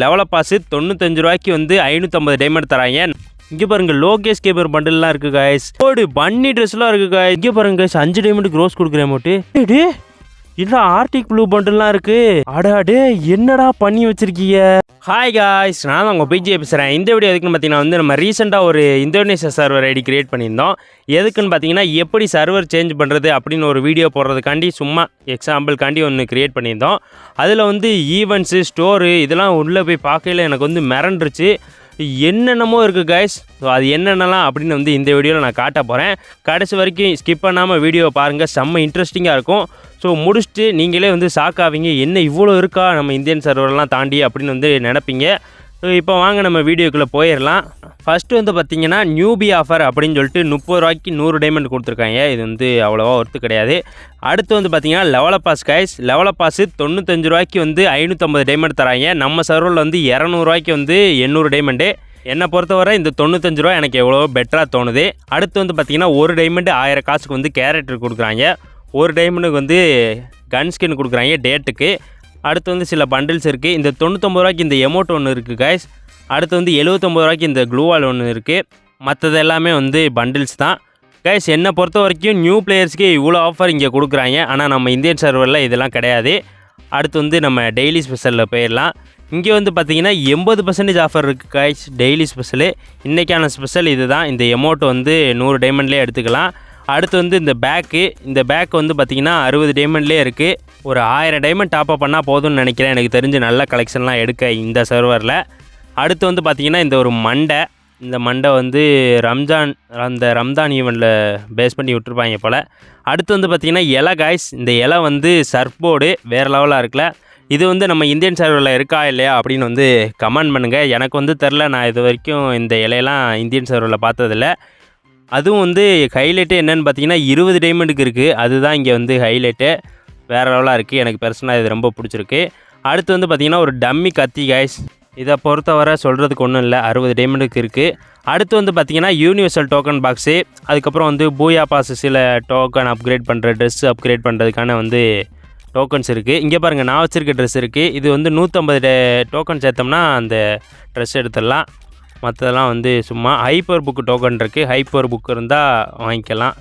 லெவல pass தொண்ணூத்தஞ்சு ரூபாய்க்கு வந்து ஐநூற்றம்பது டைமண்ட் தராங்க. இங்கே பாருங்க லோகேஷ் கேபர் பண்டில்லாம் இருக்கு காய்ஸ் ஓடு பன்னி ட்ரெஸ்லாம் இருக்கு காய்ஸ் இங்கே பாருங்க காய்ஸ் அஞ்சு டைமண்ட் க்ரோஸ் கொடுக்குறேன் மோட்டு. டே ஆர்டிக் ப்ளூ பண்டில்லாம் இருக்கு? அடாடே என்னடா பண்ணி வச்சிருக்கீங்க? ஹாய் காய்ஸ் நான் தான் உங்கள் பிஜே பேசுகிறேன் இந்த வீடியோ எதுக்குன்னு பார்த்தீங்கன்னா வந்து நம்ம ரீசெண்டாக ஒரு இந்தோனேஷியா சர்வர் ஐடி கிரியேட் பண்ணியிருந்தோம். எதுக்குன்னு பார்த்தீங்கன்னா எப்படி சர்வர் சேஞ்ச் பண்ணுறது அப்படின்னு ஒரு வீடியோ போடுறதுக்காண்டி சும்மா எக்ஸாம்பிள்காண்டி ஒன்று கிரியேட் பண்ணியிருந்தோம். அதில் வந்து ஈவெண்ட்ஸு ஸ்டோரு இதெல்லாம் உள்ளே போய் பார்க்கையில எனக்கு வந்து மிரண்டுருச்சு. என்னென்னமோ இருக்குது கைஸ் ஸோ அது என்னென்னலாம் அப்படின்னு வந்து இந்த வீடியோவில் நான் காட்ட போகிறேன் கடைசி வரைக்கும் ஸ்கிப் பண்ணாமல் வீடியோ பாருங்கள் செம்ம இன்ட்ரெஸ்டிங்காக இருக்கும். ஸோ முடிச்சுட்டு நீங்களே வந்து ஷாக் ஆவீங்க. என்ன இவ்வளோ இருக்கா? நம்ம இந்தியன் சர்வர்லாம் தாண்டி அப்படின்னு வந்து நினைப்பீங்க. ஸோ இப்போ வாங்க நம்ம வீடியோக்குள்ளே போயிடலாம். ஃபஸ்ட்டு வந்து பார்த்தீங்கன்னா நியூபி ஆஃபர் அப்படின்னு சொல்லிட்டு முப்பது ரூபாய்க்கு நூறு டைமண்ட் கொடுத்துருக்காங்க. இது வந்து அவ்வளோவா ஒர்த்து கிடையாது. அடுத்து வந்து பார்த்தீங்கன்னா லெவல பாஸ் கைஸ் லெவல பாஸு தொண்ணூத்தஞ்சு ரூபாய்க்கு வந்து ஐநூற்றம்பது டைமண்ட் தராங்க. நம்ம சர்வரில் வந்து இரநூறுவாய்க்கு வந்து எண்ணூறு டைமண்டு என்னை பொறுத்தவரை இந்த தொண்ணூத்தஞ்சு ரூபா எனக்கு எவ்வளோ பெட்டராக தோணுது. அடுத்து வந்து பார்த்தீங்கன்னா ஒரு டைமண்டு ஆயிரம் காசுக்கு வந்து கேரக்டர் கொடுக்குறாங்க. ஒரு டைமண்டுக்கு வந்து கன் ஸ்கின் கொடுக்குறாங்க டேட்டுக்கு அடுத்து வந்து சில பண்டில்ஸ் இருக்குது இந்த தொண்ணூற்றம்பது ரூபாய்க்கு இந்த எமௌண்ட் ஒன்று இருக்குது கைஸ் அடுத்து வந்து எழுபத்தொம்பது ரூபாய்க்கு இந்த க்ளூவால் ஒன்று இருக்குது மற்றது எல்லாமே வந்து பண்டில்ஸ் தான். கைஸ் என்னை பொறுத்த வரைக்கும் நியூ பிளேயர்ஸ்க்கு இவ்வளோ ஆஃபர் இங்கே கொடுக்குறாங்க. ஆனால் நம்ம இந்தியன் சர்வரில் இதெல்லாம் கிடையாது. அடுத்து வந்து நம்ம டெய்லி ஸ்பெஷலில் போயிடலாம் இங்கே வந்து பார்த்தீங்கன்னா எண்பது பர்சன்டேஜ் ஆஃபர் இருக்குது கைஸ் டெய்லி ஸ்பெஷலு இன்றைக்கான ஸ்பெஷல் இது தான் இந்த எமௌண்ட் வந்து நூறு டைமண்ட்லேயே எடுத்துக்கலாம். அடுத்து வந்து இந்த பேக்கு இந்த பேக் வந்து பார்த்திங்கன்னா அறுபது டைமண்ட்லேயே இருக்குது ஒரு ஆயிரம் டைமண்ட் டாப்அப் பண்ணால் போதும்னு நினைக்கிறேன். எனக்கு தெரிஞ்சு நல்ல கலெக்ஷன்லாம் எடுக்க இந்த சர்வரில் அடுத்து வந்து பார்த்திங்கன்னா இந்த ஒரு மண்டை. இந்த மண்டை வந்து ரம்ஜான் அந்த ரம்ஜான் ஈவெண்ட்டில் பேஸ் பண்ணி விட்டுருப்பாங்க போல். அடுத்து வந்து பார்த்திங்கன்னா இலை காய்ஸ் இந்த இலை வந்து சர்ஃப் போர்டு வேறு லெவலாக இருக்குல்ல. இது வந்து நம்ம இந்தியன் சர்வரில் இருக்கா இல்லையா அப்படின்னு வந்து கமெண்ட் பண்ணுங்கள் எனக்கு வந்து தெரில நான் இது வரைக்கும் இந்த இலையெல்லாம் இந்தியன் சர்வரில் பார்த்ததில்ல. அதுவும் வந்து ஹைலைட்டு என்னென்னு பார்த்தீங்கன்னா இருபது டைமண்டுக்கு இருக்குது அதுதான் இங்கே வந்து ஹைலைட்டு வேறு லெவலாக இருக்குது எனக்கு பர்சனலாக இது ரொம்ப பிடிச்சிருக்கு. அடுத்து வந்து பார்த்திங்கன்னா ஒரு டம்மி கத்தி காய்ஸ் இதை பொறுத்தவரை சொல்கிறதுக்கு ஒன்றும் இல்லை அறுபது டைமண்டுக்கு இருக்குது அடுத்து வந்து பார்த்திங்கன்னா யூனிவர்சல் டோக்கன் பாக்ஸு அதுக்கப்புறம் வந்து பூயா பாஸ் சில டோக்கன் அப்கிரேட் பண்ணுற ட்ரெஸ் அப்கிரேட் பண்ணுறதுக்கான வந்து டோக்கன்ஸ் இருக்குது இங்கே பாருங்கள் நான் வச்சுருக்க ட்ரெஸ் இருக்குது இது வந்து நூற்றம்பது டோக்கன் சேர்த்தோம்னா அந்த ட்ரெஸ் எடுத்துடலாம். மற்றதெல்லாம் வந்து சும்மா ஹைப்பர் புக்கு டோக்கன் இருக்குது ஹைப்பர் புக் இருந்தால் வாங்கிக்கலாம்.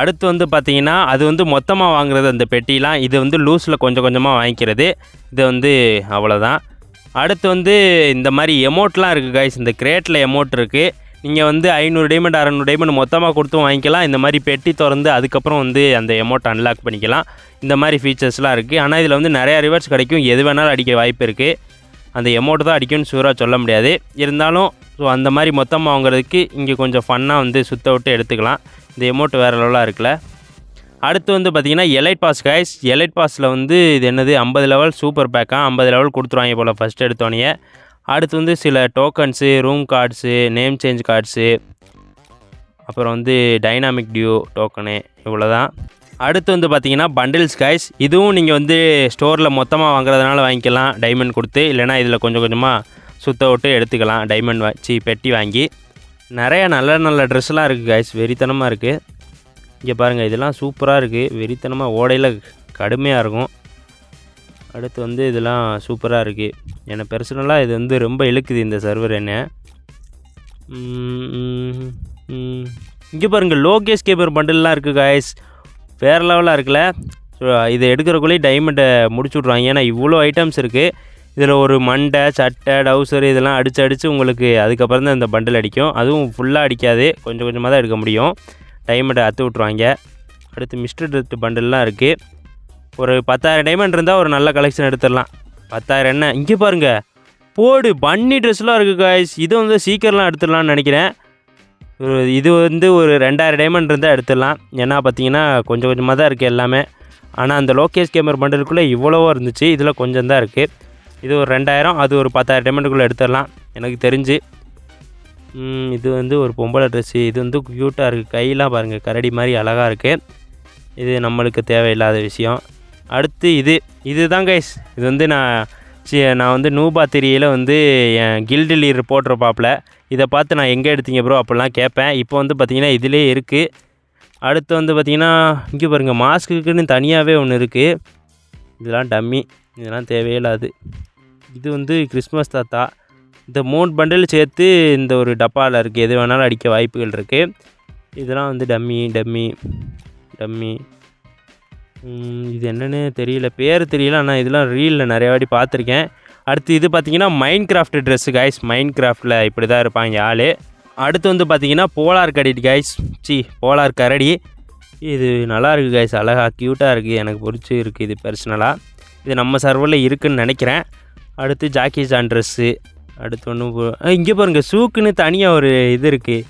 அடுத்து வந்து பார்த்திங்கன்னா அது வந்து மொத்தமாக வாங்குறது அந்த பெட்டிலாம். இது வந்து லூஸில் கொஞ்சம் கொஞ்சமாக வாங்கிக்கிறது. இது வந்து அவ்வளோதான் அடுத்து வந்து இந்த மாதிரி எமௌண்ட்லாம் இருக்குது கைஸ் இந்த கிரேட்டில் எமௌண்ட் இருக்குது நீங்கள் வந்து ஐநூறு டைமண்ட் அறநூறு டைமண்ட் மொத்தமாக கொடுத்தும் வாங்கிக்கலாம். இந்த மாதிரி பெட்டி திறந்து அதுக்கப்புறம் வந்து அந்த எமௌண்ட் அன்லாக் பண்ணிக்கலாம். இந்த மாதிரி ஃபீச்சர்ஸ்லாம் இருக்குது ஆனால் இதில் வந்து நிறையா ரிவர்ஸ் கிடைக்கும். எது வேணாலும் அடிக்க வாய்ப்பு இருக்குது அந்த எமௌண்ட் தான் அடிக்கும்னு ஷூராக சொல்ல முடியாது. இருந்தாலும் ஸோ அந்த மாதிரி மொத்தமாக வாங்குறதுக்கு இங்கே கொஞ்சம் ஃபன்னாக வந்து சுத்த விட்டு எடுத்துக்கலாம். இந்த எமௌண்ட் வேறு லெவலாக இருக்குல்ல. அடுத்து வந்து பார்த்திங்கன்னா எலைட் பாஸ் கைஸ் எலைட் பாஸில் வந்து இது என்னது? ஐம்பது லெவல் சூப்பர் பேக்காக ஐம்பது லெவல் கொடுத்துருவாங்க போல் ஃபஸ்ட் எடுத்தோடனே. அடுத்து வந்து சில tokens room cards name change cards அப்புறம் வந்து டைனாமிக் டியூ டோக்கனு இவ்வளோ தான் அடுத்து வந்து பார்த்தீங்கன்னா பண்டில்ஸ் கைஸ் இதுவும் நீங்கள் வந்து ஸ்டோரில் மொத்தமாக வாங்குறதுனால வாங்கிக்கலாம். டைமண்ட் கொடுத்து இல்லைனா இதில் கொஞ்சம் கொஞ்சமாக சுத்த விட்டு எடுத்துக்கலாம். டைமண்ட் வச்சு பெட்டி வாங்கி. நிறைய நல்ல நல்ல ட்ரெஸ்லாம் இருக்குது கைஸ் வெறித்தனமாக இருக்குது இங்கே பாருங்கள் இதெல்லாம் சூப்பராக இருக்குது வெறித்தனமாக ஓடையில் கடுமையாக இருக்கும். அடுத்து வந்து இதெல்லாம் சூப்பராக இருக்குது என்னை பர்சனலாக இது வந்து ரொம்ப இழுக்குது இந்த சர்வர் என்ன. இங்கே பாருங்கள் லோகேஷ் கேபர் பண்டில்லாம் இருக்குது காய்ஸ் வேறு லெவலாக இருக்குல்ல. இதை எடுக்கிறக்குள்ளே டைமண்டை முடிச்சு விட்ருவாங்க ஏன்னா இவ்வளோ ஐட்டம்ஸ் இருக்குது இதில் ஒரு மண்டை சட்டை டவுசர் இதெல்லாம் அடித்து அடித்து உங்களுக்கு அதுக்கப்புறம் தான் இந்த பண்டில் அடிக்கும். அதுவும் ஃபுல்லாக அடிக்காது. கொஞ்சம் கொஞ்சமாக தான் எடுக்க முடியும். டைமண்டை அத்து விட்ருவாங்க அடுத்து மிஸ்டர் ட்ரெட் பண்டில்லாம் இருக்குது ஒரு பத்தாயிரம் டைமண்ட் இருந்தால் ஒரு நல்ல கலெக்ஷன் எடுத்துடலாம். பத்தாயிரம் என்ன? இங்கே பாருங்கள் போடு பன்னி ட்ரெஸ்லாம் இருக்குது காய்ஸ் இது வந்து சீக்கிரம்லாம் எடுத்துடலாம்னு நினைக்கிறேன். ஒரு இது வந்து ஒரு ரெண்டாயிரம் டைமண்ட் இருந்தால் எடுத்துடலாம். ஏன்னா பார்த்தீங்கன்னா கொஞ்சம் கொஞ்சமாக தான் இருக்குது எல்லாமே. ஆனால் அந்த லோகேஷ் கேமர் பண்டலுக்குள்ளே இவ்வளவோ இருந்துச்சு. இதில் கொஞ்சம் தான் இருக்குது இது ஒரு ரெண்டாயிரம் அது ஒரு பத்தாயிரம் டைமண்டுக்குள்ளே எடுத்துடலாம். எனக்கு தெரிஞ்சு. இது வந்து ஒரு பொம்பளை ட்ரெஸ்ஸு இது வந்து க்யூட்டாக இருக்குது கையெல்லாம் பாருங்கள் கரடி மாதிரி அழகாக இருக்குது இது நம்மளுக்கு தேவையில்லாத விஷயம். அடுத்து இது இது தான் கைஸ் இது வந்து நான் சி நான் வந்து நூபா திரியில் வந்து என் கில்டு லீர் போட்டிருப்பாப்பில். இதை பார்த்து நான் எங்கே எடுத்தீங்க ப்ரோ அப்படிலாம் கேட்பேன். இப்போ வந்து பார்த்திங்கன்னா இதிலே இருக்குது அடுத்து வந்து பார்த்திங்கன்னா இங்கே பாருங்கள் மாஸ்க்குன்னு தனியாகவே ஒன்று இருக்குது இதெல்லாம் டம்மி இதெல்லாம் தேவையில்லாது. இது வந்து கிறிஸ்மஸ் தாத்தா. இந்த மூணு பண்டில் சேர்த்து இந்த ஒரு டப்பாவில் இருக்குது எது வேணாலும் அடிக்க வாய்ப்புகள் இருக்குது இதெல்லாம் வந்து டம்மி டம்மி டம்மி. இது என்னென்னு தெரியல. பேர் தெரியல ஆனால் இதெல்லாம் ரீலில் நிறைய வாட்டி பார்த்துருக்கேன். அடுத்து இது பார்த்தீங்கன்னா மைண்ட் கிராஃப்ட் ட்ரெஸ்ஸு கைஸ் மைண்ட் கிராஃப்டில் இப்படி தான் இருப்பாங்க ஆள். அடுத்து வந்து பார்த்தீங்கன்னா போலார் கடிட் கைஸ் சி போலார் கரடி. இது நல்லா இருக்குது கைஸ் அழகா க்யூட்டாக இருக்குது எனக்கு பிடிச்சி இருக்குது இது பர்சனலாக இது நம்ம சர்வரில் இருக்குதுன்னு நினைக்கிறேன். அடுத்து ஜாக்கி ஜான் ட்ரெஸ்ஸு அடுத்து ஒன்றும் இங்கே பாருங்கள் ஷூக்குன்னு தனியாக ஒரு இது இருக்குது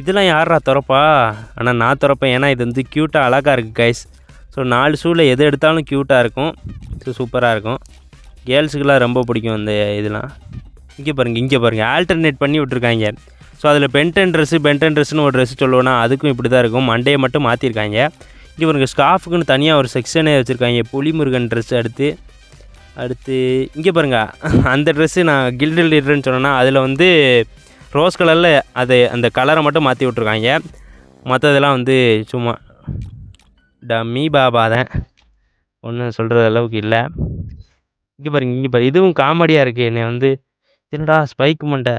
இதெல்லாம் யாரா திறப்பா? ஆனால் நான் திறப்பேன். ஏன்னா இது வந்து க்யூட்டாக அழகாக இருக்குது கைஸ் ஸோ நாலு ஷூவில் எது எடுத்தாலும் க்யூட்டாக இருக்கும். ஸோ சூப்பராக இருக்கும். கேர்ள்ஸுக்கெல்லாம் ரொம்ப பிடிக்கும் இந்த இதெல்லாம். இங்கே பாருங்கள் இங்கே பாருங்கள் ஆல்டர்னேட் பண்ணி விட்ருக்காங்க ஸோ அதில் பென்டன் ட்ரெஸ்ஸு பென்டன் ட்ரெஸ்ஸுன்னு ஒரு ட்ரெஸ் சொல்லுவோன்னா அதுக்கும் இப்படி தான் இருக்கும். மண்டையை மட்டும் மாற்றிருக்காங்க இங்கே பாருங்கள் ஸ்காஃபுக்குன்னு தனியாக ஒரு செக்ஷனே வச்சுருக்காங்க. புலிமுருகன் ட்ரெஸ் அடுத்து அடுத்து இங்கே பாருங்கள் அந்த ட்ரெஸ்ஸு நான் கில்டில் லீடர்னு சொன்னேன்னா அதில் வந்து ரோஸ் கலரில் அது அந்த கலரை மட்டும் மாற்றி விட்ருக்காங்க மற்றதெல்லாம் வந்து சும்மா டம்மி பாபா தான். ஒன்றும் சொல்கிற அளவுக்கு இல்லை. இங்கே பாருங்க இங்கே பாரு இதுவும் காமெடியாக இருக்குது என்னை வந்து என்னடா ஸ்பைக் மண்டை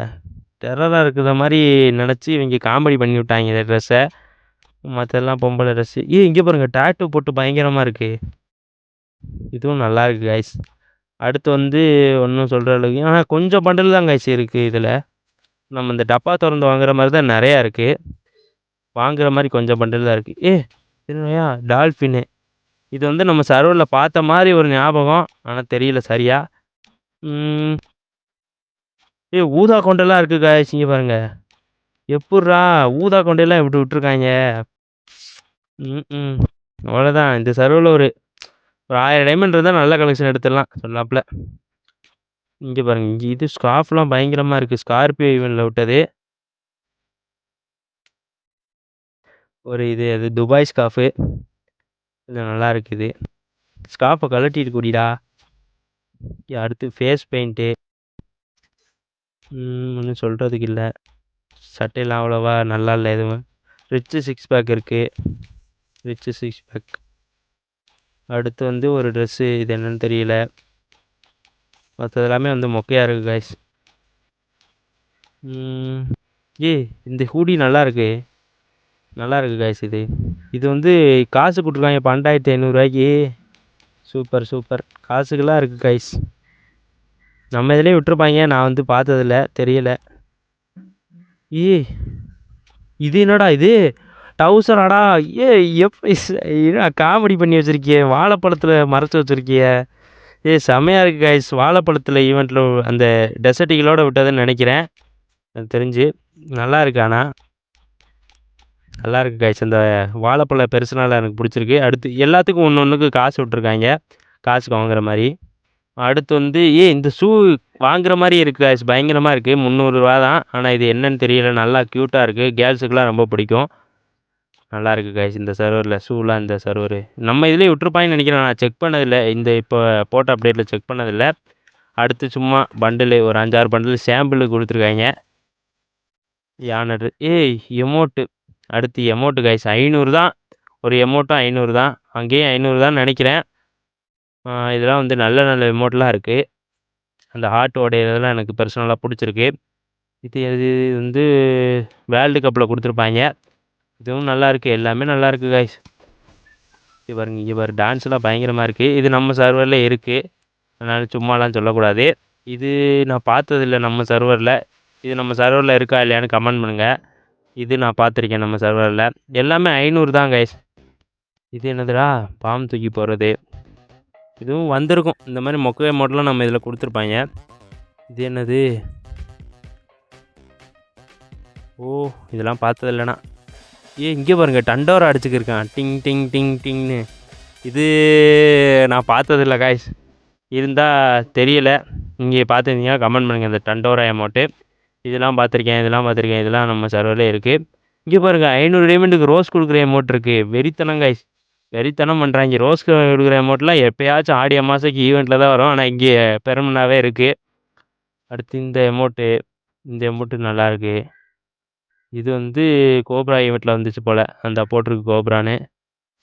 டெரராக இருக்கிற மாதிரி நினச்சி இவங்க காமெடி பண்ணி விட்டாங்க இந்த ட்ரெஸ்ஸை மற்றெல்லாம் பொம்பளை ட்ரெஸ்ஸு ஏ இங்கே பாருங்கள் டேட்டு போட்டு பயங்கரமாக இருக்குது இதுவும் நல்லா இருக்குது கைஸ் அடுத்து வந்து ஒன்றும் சொல்கிற அளவுக்கு ஆனால் கொஞ்சம் பண்டில் தான் கைஸ் இருக்குது இதில். நம்ம இந்த டப்பா திறந்து வாங்குற மாதிரி தான் நிறையா இருக்குது வாங்குற மாதிரி கொஞ்சம் பண்டில் தான் இருக்குது ஏ என்னையா டால்ஃபின்னு இது வந்து நம்ம சர்வரில் பார்த்த மாதிரி ஒரு ஞாபகம். ஆனால் தெரியல சரியா? ஏ ஊதா கொண்டெல்லாம் இருக்குது காய்ச்சி இங்கே பாருங்க. ஊதா கொண்டையெல்லாம் இப்படி விட்ருக்காங்க ம் ம் அவ்வளோதான் இந்த சர்வரில் ஒரு ஒரு ஆயிரம் டைமண்ட் இருந்தால் நல்ல கலெக்ஷன் எடுத்துடலாம் சொல்லாப்பில் இங்கே பாருங்கள் இங்கே இது ஸ்கார்ஃப்லாம் பயங்கரமாக இருக்குது ஸ்கார்பியோ ஈவெண்ட்டில் விட்டது. ஒரு இது அது துபாய் ஸ்காஃபு இது நல்லா இருக்குது ஸ்காஃபை கலட்டிட்டு கூடிடா. அடுத்து ஃபேஸ் பெயிண்ட்டு ஒன்றும் சொல்கிறதுக்கு இல்லை. சட்டையெல்லாம் அவ்வளோவா நல்லா இல்லை எதுவும். ரிச்சு சிக்ஸ் பேக் இருக்குது ரிச்சு சிக்ஸ் பேக் அடுத்து வந்து ஒரு ட்ரெஸ்ஸு இது என்னன்னு தெரியல. மற்றது எல்லாமே வந்து மொக்கையாக இருக்குது காய்ஸ் ஏய் இந்த ஹூடி நல்லா இருக்கு. நல்லா இருக்கு காய்ஸ் இது. இது வந்து காசு கொடுத்துருக்காங்க பன்னெண்டாயிரத்தி ஐநூறுரூவாய்க்கு சூப்பர் சூப்பர். காசுக்கெல்லாம் இருக்குது கைஸ் நம்ம இதிலே விட்டுருப்பாங்க நான் வந்து பார்த்ததில்ல தெரியல. ஏ இது என்னடா இது? டவுசராடா ஏ எப் காமெடி பண்ணி வச்சுருக்கியே? வாழைப்பழத்தில் மறைச்சி வச்சுருக்கிய? ஏ செம்மையாக இருக்குது காய்ஸ் வாழைப்பழத்தில் ஈவெண்ட்டில் அந்த டெசர்ட்டிகளோடு விட்டதுன்னு நினைக்கிறேன். எனக்கு தெரிஞ்சு. நல்லா இருக்கு ஆனால் நல்லா இருக்கு கைஸ் அந்த வாழைப்பழ பெருசுனால எனக்கு பிடிச்சிருக்கு. அடுத்து எல்லாத்துக்கும் ஒன்று ஒன்றுக்கு காசு விட்ருக்காங்க காசுக்கு வாங்குற மாதிரி. அடுத்து வந்து ஏ இந்த ஷூ வாங்குற மாதிரி இருக்குது காய்ஸ் பயங்கரமாக இருக்குது முந்நூறுரூவா தான் ஆனால் இது என்னன்னு தெரியல. நல்லா க்யூட்டாக இருக்குது கேர்ள்ஸுக்கெலாம் ரொம்ப பிடிக்கும். நல்லாயிருக்கு கைஸ் இந்த சர்வரில் ஷூலாம் இந்த சர்வரு நம்ம இதுலேயே விட்டுருப்பாங்கன்னு நினைக்கிறேன். நான் செக் பண்ணதில்லை. இந்த இப்போ போட்ட அப்டேட்டில் செக் பண்ணதில்லை. அடுத்து சும்மா பண்டிலு ஒரு அஞ்சாறு பண்டில் சாம்பிள் கொடுத்துருக்காங்க. யானர் ஏய் எமோட்டு அடுத்து எமோட்டு கைஸ் ஐநூறு தான். ஒரு எமோட்டும் ஐநூறு தான். அங்கேயும் ஐநூறு தான் நினைக்கிறேன். இதெல்லாம் வந்து நல்ல நல்ல எமௌண்ட்லாம் இருக்குது அந்த ஹார்ட் இதெல்லாம் எனக்கு பர்சனலாக பிடிச்சிருக்கு. இது இது வந்து வேர்ல்டு கப்பில் கொடுத்துருப்பாங்க. இதுவும் நல்லா இருக்குது எல்லாமே நல்லா இருக்குது கைஸ் இது பாருங்க இங்கே பாரு டான்ஸ்லாம் பயங்கரமாக இருக்குது இது நம்ம சர்வரில் இருக்குது அதனால் சும்மாலாம் சொல்லக்கூடாது. இது நான் பார்த்ததில்ல நம்ம சர்வரில் இது நம்ம சர்வரில் இருக்கா இல்லையான்னு கமெண்ட் பண்ணுங்கள் இது நான் பார்த்துருக்கேன் நம்ம சர்வரில் எல்லாமே ஐநூறு தான் கைஸ் இது என்னதுடா? பாம்பு தூக்கி போகிறது இதுவும் வந்திருக்கும். இந்த மாதிரி மொக்கை மோட்டெலாம் நம்ம இதில் கொடுத்துருப்பாங்க. இது என்னது? ஓ இதெல்லாம் பார்த்ததில்லண்ணா. ஏ இங்கே பாருங்க டண்டோரா அடிச்சுக்கிருக்கான். டிங் டிங் டிங் டிங்னு. இது நான் பார்த்ததில்ல காய்ஸ் இருந்தால் தெரியல. இங்கே பார்த்துருந்தீங்கன்னா கமெண்ட் பண்ணுங்கள் இந்த டண்டோரா அமௌண்ட்டு இதெல்லாம் பார்த்துருக்கேன் இதெல்லாம் பார்த்துருக்கேன் இதெல்லாம் நம்ம சர்வரில் இருக்குது இங்கே பாருங்கள் ஐநூறு டைமண்டுக்கு ரோஸ் கொடுக்குற அமௌண்ட் இருக்குது வெறித்தனம் காய்ஸ் வெறித்தனம் பண்ணுறாங்க ரோஸ் கொடுக்குற அமௌண்ட்லாம் எப்போயாச்சும் ஆடிய மாதத்துக்கு ஈவெண்ட்டில் தான் வரும். ஆனால் இங்கே பெருமனாகவே இருக்குது அடுத்து இந்த அமௌண்ட்டு இந்த அமௌண்ட்டு நல்லாயிருக்கு இது வந்து கோப்ரா ஈவெண்ட்டில் வந்துச்சு போல். அந்த போட்டிருக்கு கோப்ரான்னு.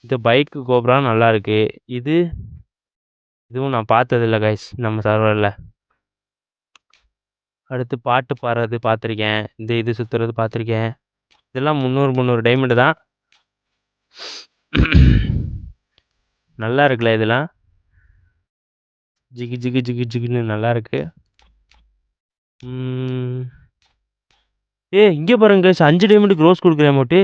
இந்த பைக்கு கோப்ரா நல்லா இருக்கு. இது இதுவும் நான் பார்த்ததில்ல கைஸ் நம்ம சர்வரில். அடுத்து பாட்டு பாடுறது பார்த்துருக்கேன். இந்த இது சுற்றுறது பார்த்துருக்கேன். இதெல்லாம் முந்நூறு முந்நூறு டைமண்டு தான். நல்லா இருக்குல்ல இதெல்லாம்? ஜிகு ஜிகு ஜிகு ஜிகுன்னு நல்லா இருக்கு. ஏய் ஏ இங்கே பாருங்க கைஸ் அஞ்சு டைமண்டுக்கு ரோஸ் கொடுக்குறேன் மோட்டு.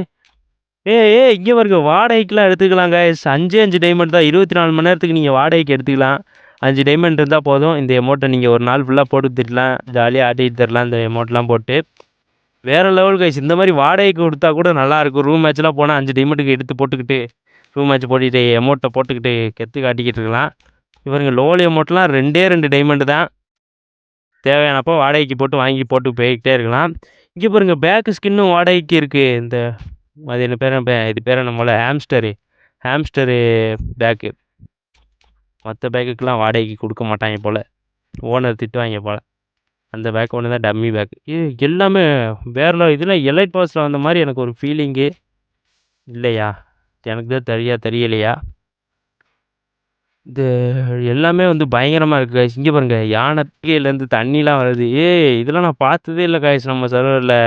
ஏ ஏ இங்கே பாருங்க. வாடகைக்குலாம் எடுத்துக்கலாம் கைஸ் அஞ்சே அஞ்சு டைமண்ட் தான். இருபத்தி நாலு மணி நேரத்துக்கு நீங்கள் வாடகைக்கு எடுத்துக்கலாம். அஞ்சு டைமண்ட் இருந்தால் போதும். இந்த எமௌண்ட்டை நீங்கள் ஒரு நாள் ஃபுல்லாக போட்டு திட்டலாம் ஜாலியாக ஆட்டிட்டு தரலாம் இந்த எமௌண்ட்லாம் போட்டு. வேறு லெவல் கைஸ் இந்த மாதிரி வாடகைக்கு கொடுத்தா கூட நல்லாயிருக்கும் ரூம் மேட்ச்லாம் போனால் அஞ்சு டைமண்ட்டுக்கு எடுத்து போட்டுக்கிட்டு ரூம் மேட்ச் போட்டுக்கிட்டு எமௌண்ட்டை போட்டுக்கிட்டு கெத்து காட்டிக்கிட்டு இருக்கலாம். இவருங்க லோல் எமௌண்ட்லாம் ரெண்டே ரெண்டு டைமண்டு தான். தேவையானப்போ வாடகைக்கு போட்டு வாங்கி போட்டு போய்கிட்டே இருக்கலாம். இங்கே பாருங்கள் பேக்கு ஸ்கின்னும் வாடகைக்கு இருக்குது இந்த அது என்ன பேர் இது பேர் என்ன போல் ஹாம்ஸ்டரு ஹாம்ஸ்டரு பேக்கு மற்ற பேக்குக்கெலாம் வாடகைக்கு கொடுக்க மாட்டாங்க போல். ஓனர் திட்டுவாங்க போல். அந்த பேக் ஒன்று தான் டம்மி பேக் இது எல்லாமே வேறு இதில் எலைட் பாஸில் வந்த மாதிரி எனக்கு ஒரு ஃபீலிங்கு இல்லையா? எனக்கு தான் தெரியா தெரியலையா? இது எல்லாமே வந்து பயங்கரமாக இருக்குது காய்ஸ் இங்கே பாருங்கள் யானை கீழேருந்து தண்ணிலாம் வருது. ஏய் இதெல்லாம் நான் பார்த்ததே இல்லை காய்ஸ் நம்ம சர்வரில்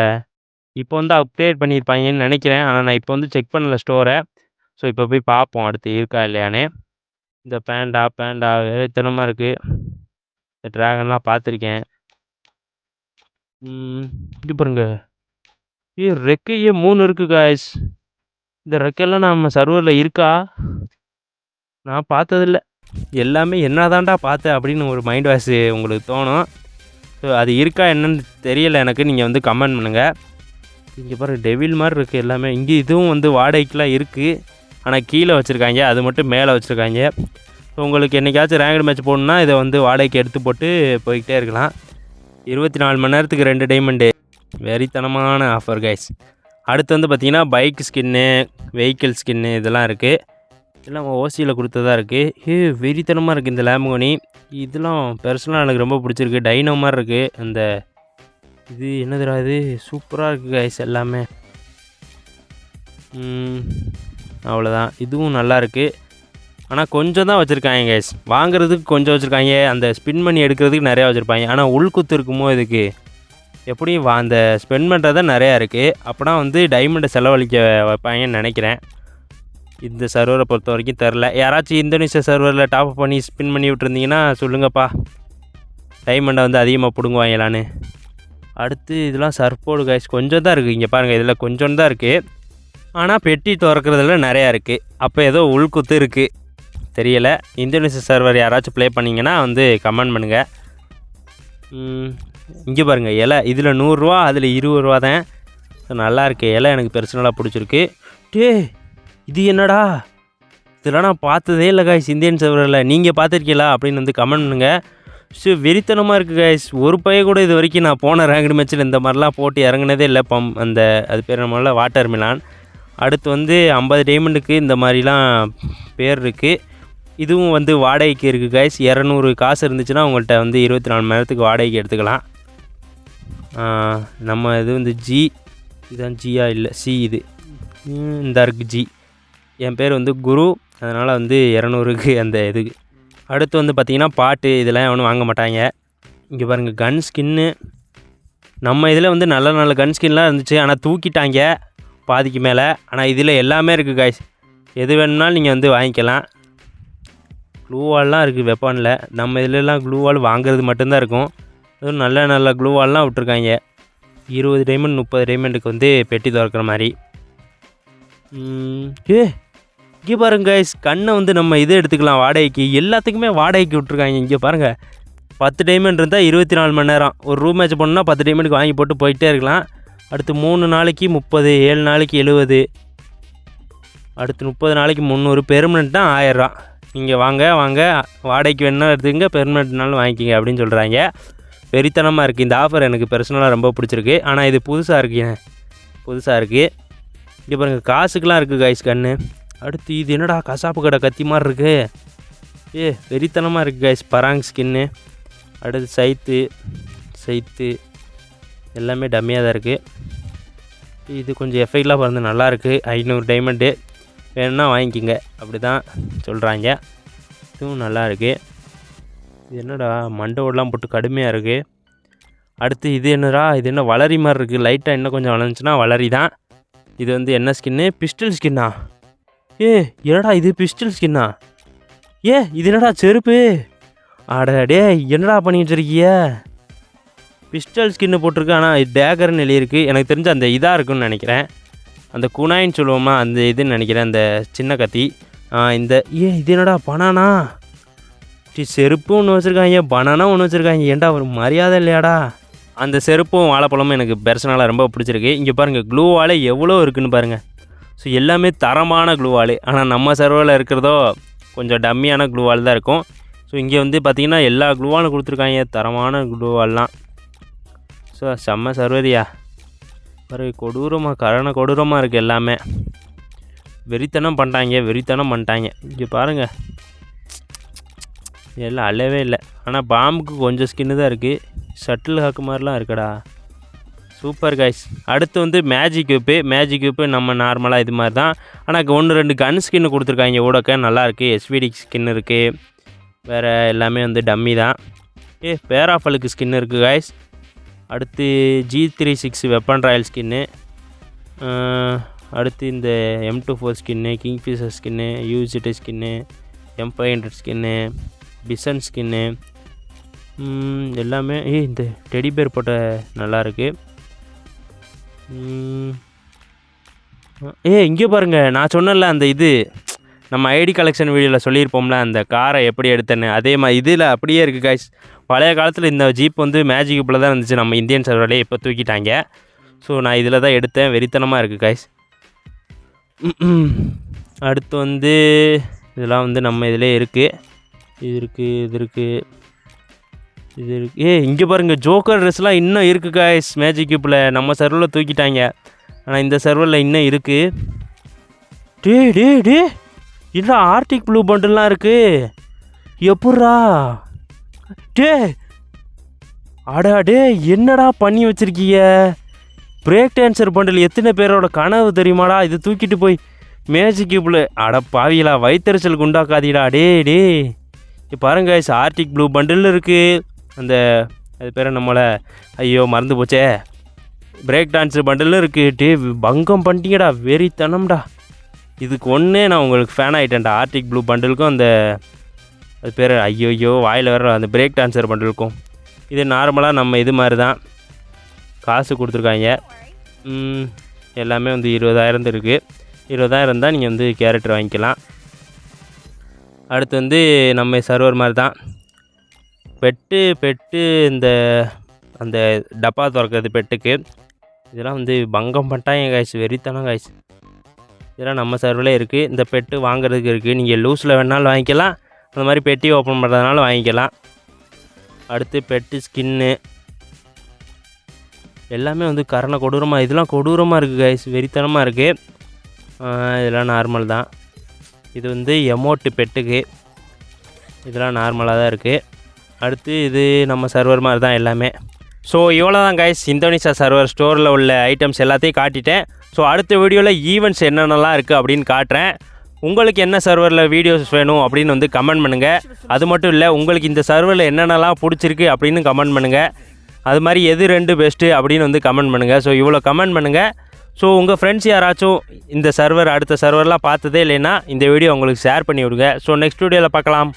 இப்போ வந்து அப்டேட் பண்ணியிருப்பாங்கன்னு நினைக்கிறேன். ஆனால் நான் இப்போ வந்து செக் பண்ணல ஸ்டோரை ஸோ இப்போ போய் பார்ப்போம் அடுத்து இருக்கா இல்லையானே இந்த பேண்டா பேண்டா வெறித்தனமாக இருக்குது இந்த ட்ராகன்லாம் பார்த்துருக்கேன். இங்கே பாருங்க. ஏ ரெக்கையே மூணு இருக்குது காய்ஸ் இந்த ரெக்கையெல்லாம் நம்ம சர்வரில் இருக்கா? நான் பார்த்ததில்ல. எல்லாமே என்னதான்டா பார்த்தேன் அப்படின்னு ஒரு மைண்ட் வாஷ் உங்களுக்கு தோணும். ஸோ அது இருக்கா என்னன்னு தெரியலை எனக்கு. நீங்கள் வந்து கமெண்ட் பண்ணுங்கள் இங்கே பாருங்க டெவில் மாதிரி இருக்குது எல்லாமே. இங்கே இதுவும் வந்து வாடகைக்கெலாம் இருக்குது ஆனால் கீழே வச்சுருக்காங்க. அது மட்டும் மேலே வச்சுருக்காங்க. ஸோ உங்களுக்கு என்றைக்காச்சும் ரேங்கட் மேட்ச் போடணுன்னா இதை வந்து வாடகைக்கு எடுத்து போட்டு போய்கிட்டே இருக்கலாம். இருபத்தி நாலு மணி நேரத்துக்கு ரெண்டு டைமண்டு வெறித்தனமான ஆஃபர் கைஸ் அடுத்து வந்து பார்த்திங்கன்னா பைக் ஸ்கின்னு வெஹிக்கிள் ஸ்கின்னு இதெல்லாம் இருக்குது இதெல்லாம் ஓசியில் கொடுத்ததா இருக்குது ஹே வெறித்தனமாக இருக்குது இந்த லேம்பகோனி இதெல்லாம் பெர்சனலாக எனக்கு ரொம்ப பிடிச்சிருக்கு. டைனோ மாதிரி இருக்குது அந்த இது என்னதுடா இது? சூப்பராக இருக்குது கைஸ் எல்லாமே. அவ்வளோதான் இதுவும் நல்லா இருக்குது ஆனால் கொஞ்சம் தான் வச்சுருக்காங்க கைஸ் வாங்குறதுக்கு கொஞ்சம் வச்சுருக்காங்க. அந்த ஸ்பின் பண்ணி எடுக்கிறதுக்கு நிறையா வச்சுருப்பாங்க. ஆனால் உள்குத்து இருக்குமோ இதுக்கு? எப்படியும் வா அந்த ஸ்பெண்ட் பண்ணுறது தான் நிறையா இருக்குது அப்போனா வந்து டைமண்டை செலவழிக்க வைப்பாங்கன்னு நினைக்கிறேன். இந்த சர்வரை பொறுத்த வரைக்கும் தெரில யாராச்சும் இந்தோனேஷியா சர்வரில் டாப் அப் பண்ணி ஸ்பின் பண்ணி விட்டுருந்தீங்கன்னா சொல்லுங்கப்பா. டைமண்டை வந்து அதிகமாக பிடுங்குவாங்களான்னு அடுத்து இதெல்லாம் சர்போர்டு கைஸ் கொஞ்சம் தான் இருக்குது இங்கே பாருங்கள் இதில் கொஞ்சம் தான் இருக்குது ஆனால் பெட்டி திறக்கிறதுல நிறையா இருக்குது அப்போ ஏதோ உள்குத்து இருக்குது தெரியலை. இந்தோனேஷியா சர்வர் யாராச்சும் ப்ளே பண்ணிங்கன்னா வந்து கமெண்ட் பண்ணுங்கள் இங்கே பாருங்கள் இலை. இதில் நூறுரூவா அதில் இருபது ரூபா தான். நல்லா இருக்குது இலை எனக்கு பெர்சனலாக பிடிச்சிருக்கு. டே இது என்னடா? இதெல்லாம் நான் பார்த்ததே இல்லை காய்ஸ் இந்தியன் சர்வரில். நீங்கள் பார்த்துருக்கீங்களா? அப்படின்னு வந்து கமெண்ட் பண்ணுங்கள் ஸோ வெறித்தனமாக இருக்குது காய்ஸ் ஒரு பைய கூட இது வரைக்கும் நான் போன ரேங்கடு மேட்ச்சில் இந்த மாதிரிலாம் போட்டு இறங்குனதே இல்லை பம். அந்த அது பேர் நம்மள வாட்டர் மிலான் அடுத்து வந்து ஐம்பது டைமண்டுக்கு இந்த மாதிரிலாம் பேர் இருக்குது இதுவும் வந்து வாடகைக்கு இருக்குது காய்ஸ் இரநூறு காசு இருந்துச்சுன்னா உங்கள்கிட்ட வந்து இருபத்தி நாலு மணி நேரத்துக்கு வாடகைக்கு எடுத்துக்கலாம். நம்ம இது வந்து ஜி இதுதான் ஜியா இல்லை சி இது. இந்த இருக்குது ஜி என் பேர் வந்து குரு. அதனால் வந்து இரநூறுக்கு அந்த இதுக்கு அடுத்து வந்து பார்த்திங்கன்னா பாட்டு இதெல்லாம் எவனும் வாங்க மாட்டாங்க. இங்கே பாருங்கள் கன் ஸ்கின்னு நம்ம இதில் வந்து நல்ல நல்ல கன் ஸ்கின்லாம் இருந்துச்சு. ஆனால் தூக்கிட்டாங்க பாதிக்கு மேலே. ஆனால் இதில் எல்லாமே இருக்குது காய்ஸ் எது வேணும்னாலும் நீங்கள் வந்து வாங்கிக்கலாம். க்ளூவால்லாம் இருக்குது வெப்பானில் நம்ம இதிலலாம் க்ளூவால் வாங்குறது மட்டும்தான் இருக்கும். அதுவும் நல்ல நல்ல க்ளூவால்லாம் விட்ருக்காங்க இருபது டைமண்ட் முப்பது டைமண்டுக்கு வந்து பெட்டி திறக்கிற மாதிரி. ஏ இங்கே பாருங்க கைஸ் கண்ணை வந்து நம்ம இதை எடுத்துக்கலாம். வாடகைக்கு. எல்லாத்துக்குமே வாடகைக்கு விட்ருக்காங்க இங்கே பாருங்கள் பத்து டைமண்ட் இருந்தால் இருபத்தி நாலு மணி நேரம். ஒரு ரூம் மேட்ச் பண்ணால் பத்து டைமண்டுக்கு வாங்கி போட்டு போயிட்டே இருக்கலாம். அடுத்து மூணு நாளைக்கு முப்பது ஏழு நாளைக்கு எழுபது அடுத்து முப்பது நாளைக்கு முந்நூறு. பெர்மனெண்ட்னா ஆயிரரூவா நீங்கள் வாங்க வாங்க. வாடகைக்கு வேணாலும் எடுத்துக்கங்க. பெர்மனெண்ட்னாலும் வாங்கிக்கிங்க அப்படின்னு சொல்கிறாங்க வெறித்தனமாக இருக்குது இந்த ஆஃபர் எனக்கு பர்சனலாக ரொம்ப பிடிச்சிருக்கு. ஆனால் இது புதுசாக இருக்குங்க புதுசாக இருக்குது இங்கே பாருங்கள் காசுக்கெலாம் இருக்குது கைஸ் கண்ணு. அடுத்து இது என்னடா கசாப்பு கடை கத்தி மாதிரி இருக்குது ஏ வெறித்தனமாக இருக்குது கைஸ் பராங் ஸ்கின்னு அடுத்து சைத்து சைத்து. எல்லாமே டம்மியாக தான் இருக்குது இது கொஞ்சம் எஃபெக்ட்லாம் பிறந்து நல்லாயிருக்கு ஐநூறு டைமண்டு வேணும்னா வாங்கிக்கிங்க. அப்படி தான் சொல்கிறாங்க இதுவும் நல்லாயிருக்கு இது என்னடா மண்டோடெலாம் போட்டு கடுமையாக இருக்குது அடுத்து இது என்னடா இது என்ன வளரி மாதிரி இருக்குது லைட்டாக இன்னும் கொஞ்சம் வளர்ந்துச்சுன்னா வளரி தான். இது வந்து என்ன ஸ்கின்னு பிஸ்டல் ஸ்கின்னா ஏ என்னடா இது பிஸ்டல் ஸ்கின்னா ஏ இது என்னடா செருப்பு? அட என்னடா பண்ணிட்டு இருக்கிய பிஸ்டல் ஸ்கின்னு போட்டிருக்கு ஆனால் டேகர்னு எழுதியிருக்கு. எனக்கு தெரிஞ்ச அந்த இதாக இருக்குன்னு நினைக்கிறேன். அந்த குனாயின்னு சொல்லுவோமா அந்த இதுன்னு நினைக்கிறேன் அந்த சின்ன கத்தி. ஆ, இந்த ஏ இது என்னடா பனானா டி செருப்பு ஒன்று வச்சுருக்காங்க பனானா ஒன்று வச்சுருக்காங்க. ஏன்டா ஒரு மரியாதை இல்லையாடா? அந்த செருப்பும் வாழைப்பழமும் எனக்கு பர்சனலாக ரொம்ப பிடிச்சிருக்கு. இங்கே பாருங்கள் க்ளூவால் எவ்வளோ இருக்குதுன்னு பாருங்கள் ஸோ எல்லாமே தரமான க்ளூவால் ஆனால் நம்ம சர்வரில் இருக்கிறதோ கொஞ்சம் டம்மியான க்ளூவால் தான் இருக்கும். ஸோ இங்கே வந்து பார்த்திங்கன்னா எல்லா க்ளூவாலும் கொடுத்துருக்காங்க. தரமான க்ளூவால்லாம் ஸோ செம்ம சர்வரியா ஒரு கொடூரமாக கரண கொடூரமாக இருக்குது எல்லாமே. வெறித்தனம் பண்ணிட்டாங்க வெறித்தனம் பண்ணிட்டாங்க. இங்கே பாருங்கள் எல்லாம் அழவே இல்லை. ஆனால் பாம்புக்கு கொஞ்சம் ஸ்கின்னு தான் இருக்குது ஷட்டில் ஹாக்கு மாதிரிலாம் இருக்குடா. சூப்பர் கைஸ் அடுத்து வந்து மேஜிக் கியூப்பு மேஜிக் கியூப்பு நம்ம நார்மலாக இது மாதிரி தான். ஆனால் ஒன்று ரெண்டு கன் ஸ்கின்னு கொடுத்துருக்காங்க. ஓடக்க நல்லாயிருக்கு எஸ்விடி ஸ்கின் இருக்குது வேறு எல்லாமே வந்து டம்மி தான். ஏ பேராஃபலுக்கு ஸ்கின் இருக்குது கைஸ் அடுத்து G three six weapon royal skin அடுத்து இந்த எம் டூ ஃபோர் ஸ்கின்னு கிங் ஃபிஷர் ஸ்கின்னு யூசிட்டி ஸ்கின்னு M five hundred skin பிசன் skin எல்லாமே ஏ இந்த டெடி பேர் போட்ட நல்லாயிருக்கு ஏ இங்கே பாருங்க நான் சொன்னேன்ல அந்த இது நம்ம ஐடி கலெக்ஷன் வீடியோவில் சொல்லியிருப்போம்ல அந்த காரை எப்படி எடுத்தேன்னு. அதே மாதிரி இதில் அப்படியே இருக்குது காய்ஸ் பழைய காலத்தில் இந்த ஜீப் வந்து மேஜிக் ஜீப்பில் தான் இருந்துச்சு. நம்ம இந்தியன் சர்வரிலே இப்போ தூக்கிட்டாங்க. ஸோ நான் இதில் தான் எடுத்தேன். வெறித்தனமாக இருக்குது காய்ஸ் அடுத்து வந்து இதெல்லாம் வந்து நம்ம இதிலே இருக்குது இது இருக்குது இது இருக்குது இது இருக்கு. ஏ இங்கே பாருங்கள் ஜோக்கர் ட்ரெஸ்லாம் இன்னும் இருக்குது காய்ஸ் மேஜிக் கியூப்பில் நம்ம சர்வரில் தூக்கிட்டாங்க. ஆனால் இந்த சர்வரில் இன்னும் இருக்குது டே டே டே இல்லை ஆர்டிக் ப்ளூ பண்டல்லாம் இருக்குது எப்புட்றா? டே அடா டே என்னடா பண்ணி வச்சிருக்கீங்க? பிரேக் டான்சர் பண்டில் எத்தனை பேரோட கனவு தெரியுமாடா? இது தூக்கிட்டு போய் மேஜிக் கியூப்பில் அட பாவிகளா வயிற்றுச்சலுக்கு உண்டாக்காதீடா. டே டே பாருங்க ஆர்டிக் ப்ளூ பண்டில் இருக்குது அந்த அது பேர் நம்மளை ஐயோ மறந்து போச்சே. பிரேக் டான்ஸர் பண்டிலும் இருக்குது பங்கம் பண்ணிட்டீங்கடா வெறித்தனம்டா. இதுக்கு ஒன்றே நான் உங்களுக்கு ஃபேன் ஆகிட்டேன்டா ஆர்டிக் ப்ளூ பண்டிலுக்கும் அந்த அது பேர் ஐயோ ஐயோ வாயில் வர அந்த பிரேக் டான்ஸர் பண்டிலுக்கும் இது நார்மலாக நம்ம இது மாதிரி தான் காசு கொடுத்துருக்காங்க. எல்லாமே வந்து இருபதாயிரம் இருக்குது இருபதாயிரம் தான் நீங்கள் வந்து கேரக்டர் வாங்கிக்கலாம். அடுத்து வந்து நம்ம சர்வர் மாதிரி தான் பெட்டு பெட்டு இந்த அந்த டப்பா திறக்கிறது பெட்டுக்கு. இதெல்லாம் வந்து பங்கம் பட்டாயம் காய்ச்சி வெறித்தனம் காய்ச்சி இதெல்லாம் நம்ம சர்வில் இருக்குது இந்த பெட்டு வாங்குறதுக்கு இருக்குது நீங்கள் லூஸில் வேணாலும் வாங்கிக்கலாம். அந்த மாதிரி பெட்டி ஓப்பன் பண்ணுறதுனால வாங்கிக்கலாம். அடுத்து பெட்டு ஸ்கின்னு எல்லாமே வந்து கரண கொடூரமாக இதெல்லாம் கொடூரமாக இருக்குது கைஸ் வெறித்தனமாக இருக்குது இதெல்லாம் நார்மல் தான். இது வந்து எமோட்டு பெட்டுக்கு. இதெல்லாம் நார்மலாக தான் இருக்குது அடுத்து இது நம்ம சர்வர் மாதிரி தான் எல்லாமே. ஸோ இவ்வளோ தான் கைஸ் இந்தோனேஷியா சர்வர் ஸ்டோரில் உள்ள ஐட்டம்ஸ் எல்லாத்தையும் காட்டிட்டேன். ஸோ அடுத்த வீடியோவில் ஈவெண்ட்ஸ் என்னென்னலாம் இருக்குது அப்படின்னு காட்டுறேன். உங்களுக்கு என்ன சர்வரில் வீடியோஸ் வேணும் அப்படின்னு வந்து கமெண்ட் பண்ணுங்கள் அது மட்டும் இல்லை உங்களுக்கு இந்த சர்வரில் என்னென்னலாம் பிடிச்சிருக்கு அப்படின்னு கமெண்ட் பண்ணுங்கள் அது மாதிரி எது ரெண்டு பெஸ்ட்டு அப்படின்னு வந்து கமெண்ட் பண்ணுங்கள் ஸோ இவ்வளோ கமெண்ட் பண்ணுங்கள் ஸோ உங்கள் ஃப்ரெண்ட்ஸ் யாராச்சும் இந்த சர்வர் அடுத்த சர்வர்லாம் பார்த்ததே இல்லைன்னா இந்த வீடியோ உங்களுக்கு ஷேர் பண்ணி விடுங்க. ஸோ நெக்ஸ்ட் வீடியோவில் பார்க்கலாம்.